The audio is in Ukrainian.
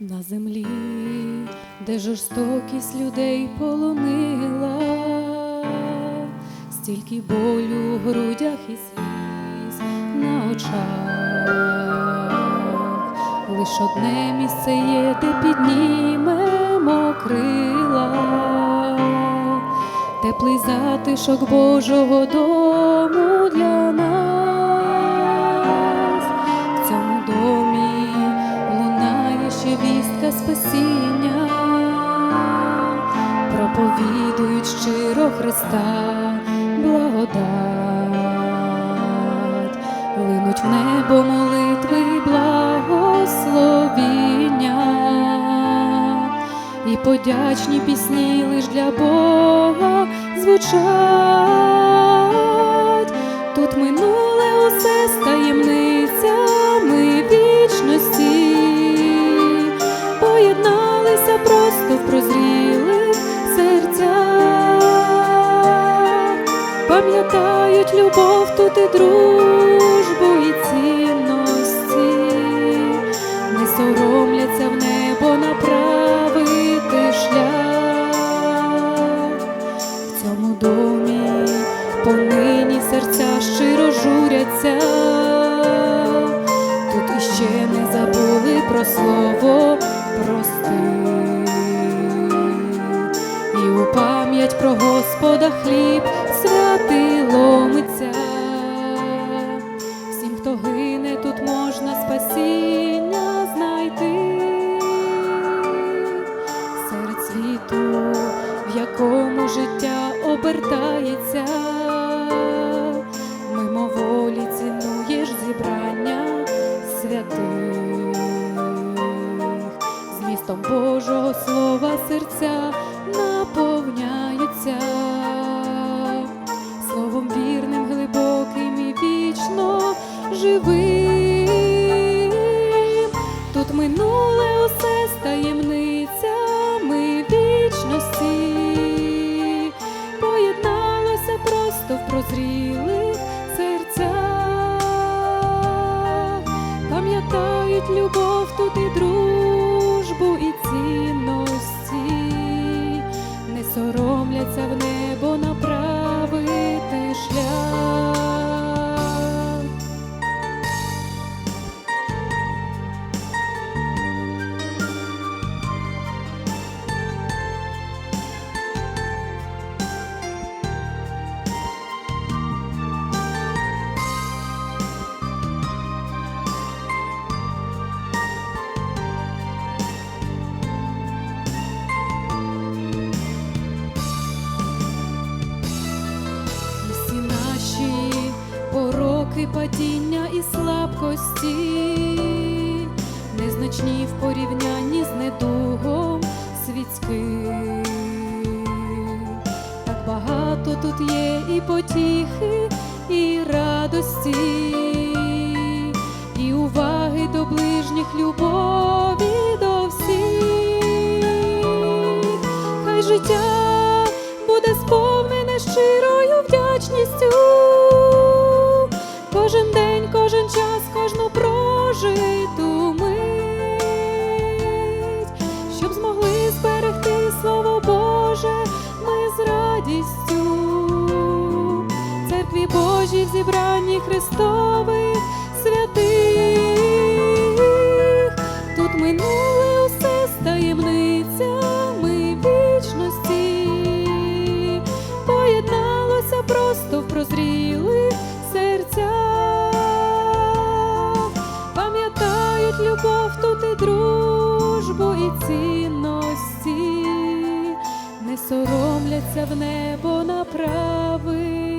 На землі, де жорстокість людей полонила, стільки болю в грудях і сліз на очах, лиш одне місце є, де піднімемо крила, теплий затишок Божого дому для нас. В цьому домі лунає ще вістка спасіння, проповідують щиро Христа, небо молитви благословіння, і подячні пісні лиш для Бога звучать. Тут минуле усе з таємницями вічності, поєдналися просто в прозрілих серцях, пам'ятають любов тут і дружбу в понині серця щиро журяться, тут іще не забули про слово прости, і у пам'ять про Господа хліб святий обертається, мимоволі цінуєш зібрання святих, змістом Божого слова серця наповняються, словом вірним, глибоким і вічно живим. Тут минуле просто серця, пам'ятають любов тут і дружбу, і цінності, пороки, падіння і слабкості, незначні в порівнянні з недугом світським. Так багато тут є і потіхи, і радості, Божій в зібранні Христових святих. Тут минуле усе з таємницями вічності, поєдналося просто в прозрілих серцях, пам'ятають любов тут і дружбу, і цінності, не соромляться в небо направити